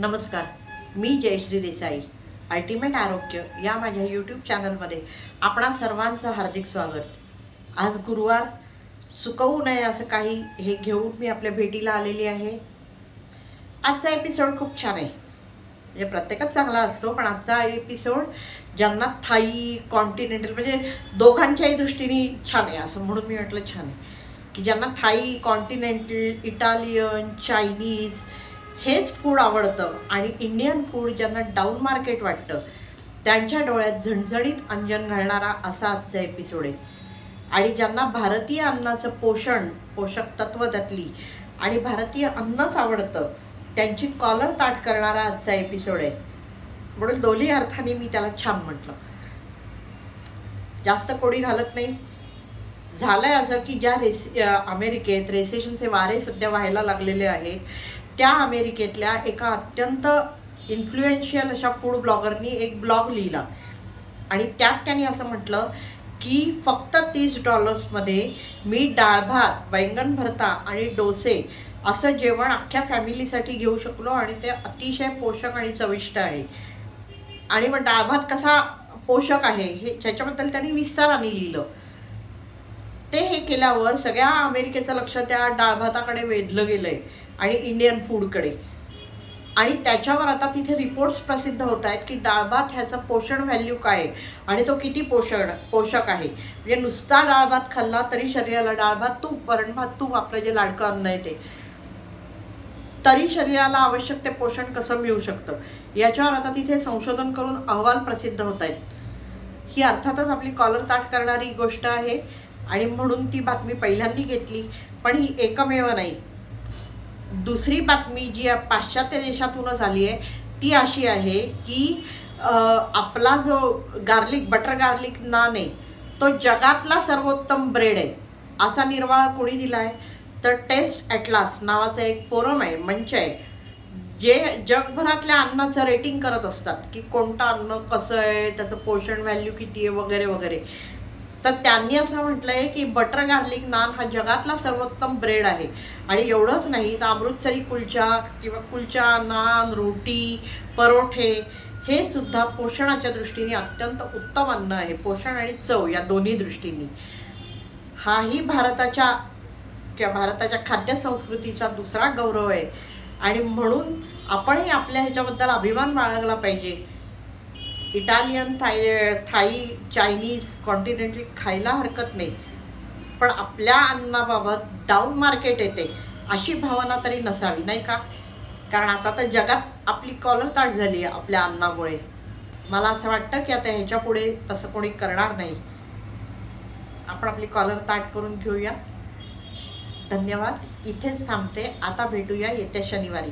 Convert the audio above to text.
नमस्कार मी जयश्री देसाई. अल्टिमेट आरोग्य या माझ्या यूट्यूब चॅनलमध्ये आपणा सर्वांचं हार्दिक स्वागत. आज गुरुवार चुकवू नये असं काही हे घेऊन मी आपल्या भेटीला आलेली आहे. आजचा एपिसोड खूप छान आहे. म्हणजे प्रत्येकच चांगला असतो पण आजचा एपिसोड ज्यांना थाई कॉन्टिनेंटल म्हणजे दोघांच्याही दृष्टीने छान आहे असं म्हणून मी म्हटलं छान आहे. की ज्यांना थाई कॉन्टिनेंटल इटालियन चायनीज हेच फूड आवडतं आणि इंडियन फूड ज्यांना डाऊन मार्केट वाटतं त्यांच्या डोळ्यात झणझणीत अंजन घालणारा असा आजचा एपिसोड आहे. आणि ज्यांना भारतीय अन्नाचं पोषण पोषक तत्व त्यातली आणि भारतीय अन्नच आवडतं त्यांची कॉलर ताट करणारा आजचा एपिसोड आहे. म्हणून दोन्ही अर्थाने मी त्याला छान म्हटलं. जास्त कोडी घालत नाही. झालंय असं की ज्या रेसि अमेरिकेत रेसेशनचे वारे सध्या व्हायला लागलेले आहेत त्या अमेरिकेतल्या एका अत्यंत इन्फ्लुएन्शियल अशा फूड ब्लॉगरनी एक ब्लॉग लिहिला. आणि त्यात त्यांनी असं म्हटलं की फक्त तीस डॉलर्समध्ये मी डाळ भात बैंगन भरता आणि डोसे असं जेवण अख्ख्या फॅमिलीसाठी घेऊ शकलो आणि ते अतिशय पोषक आणि चविष्ट आहे. आणि मग डाळ भात कसा पोषक आहे हे ह्याच्याबद्दल त्यांनी विस्ताराने लिहिलं. ते हे केल्यावर सगळ्या अमेरिकेचं लक्ष त्या डाळ भाताकडे वेधलं आहे आणि इंडियन फूडकडे आणि त्याच्यावर आता तिथे रिपोर्ट्स प्रसिद्ध होत आहेत की डाळ भात ह्याचं पोषण व्हॅल्यू काय आहे? आणि तो किती पोषण पोषक आहे? म्हणजे नुसता डाळ भात खाल्ला तरी शरीराला डाळ भात तूप वरण भात तूप आपलं जे लाडकं अन्न आहे ते. तरी शरीराला आवश्यक ते पोषण कसं मिळू शकतं? याच्यावर आता तिथे संशोधन करून अहवाल प्रसिद्ध होत आहेत. ही अर्थातच आपली कॉलर ताट करणारी गोष्ट आहे. आणि म्हणून ती बातमी पहिल्यांदी घेतली. पण ही एकमेव नाही. दुसरी बातमी जी पाश्चात्य देशातून झाली आहे ती अशी आहे की आपला जो गार्लिक बटर गार्लिक नान आहे तो जगातला सर्वोत्तम ब्रेड आहे असा निर्वाळा कोणी दिला आहे तर टेस्ट ॲटलास नावाचा एक फोरम आहे मंच आहे जे जगभरातल्या अन्नाचं रेटिंग करत असतात की कोणतं अन्न कसं आहे त्याचं पोषण व्हॅल्यू किती आहे वगैरे वगैरे. तर त्यांनी असं म्हटलं आहे की बटर गार्लिक नान हा जगातला सर्वोत्तम ब्रेड आहे. आणि एवढंच नाही तर अमृतसरी कुलचा किंवा कुलचा नान रोटी परोठे हे सुद्धा पोषणाच्या दृष्टीने अत्यंत उत्तम अन्न आहे. पोषण आणि चव या दोन्ही दृष्टीने. हाही भारताच्या किंवा भारताच्या खाद्य संस्कृतीचा दुसरा गौरव आहे. आणि म्हणून आपणही आपल्या ह्याच्याबद्दल अभिमान बाळगला पाहिजे. Italian Thai Thai Chinese continental खायला हरकत नाही. पण आपल्या अन्नाबाबत डाऊन मार्केट येते. अशी भावना तरी नसावी नाही का? कारण आता तर जगात आपली कॉलर ताट झाली आहे आपल्या अन्नामुळे. मला असं वाटतं की आता ह्याच्या पुढे तसं कोणी करणार नाही. आपण आपली कॉलर ताट करून घेऊया. धन्यवाद. इथेच थांबते. आता भेटूया येत्या शनिवारी.